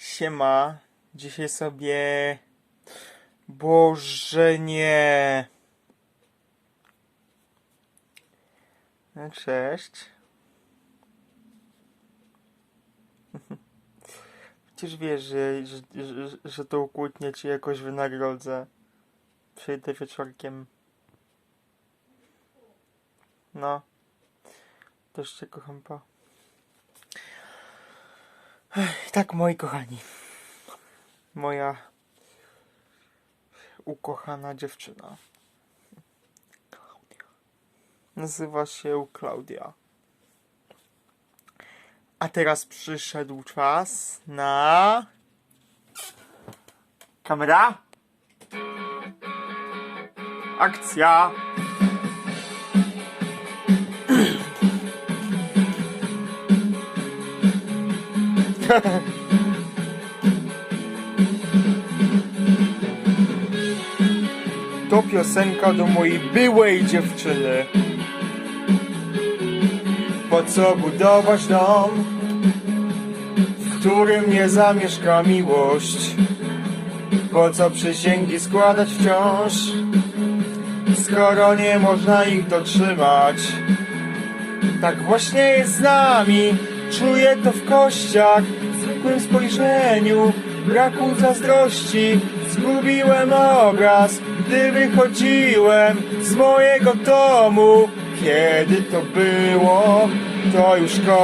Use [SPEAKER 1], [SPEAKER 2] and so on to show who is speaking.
[SPEAKER 1] Siema. Dzisiaj sobie... Boże nie. No, Cześć. Przecież wiesz, że, że, że, to ukłótnie ci jakoś wynagrodzę. Przyjdę wieczorkiem. No. Też cię kocham, pa. Tak, moi kochani. Moja ukochana dziewczyna. Nazywa się Klaudia. A teraz przyszedł czas na. Kamera? Akcja! To piosenka do mojej byłej dziewczyny. Po co budować dom, w którym nie zamieszka miłość? Po co przysięgi składać wciąż, skoro nie można ich dotrzymać? Tak właśnie jest z nami, czuję to w kościach, w zwykłym spojrzeniu, braku zazdrości. Zgubiłem obraz, gdy wychodziłem z mojego domu. Kiedy to było, to już koniec.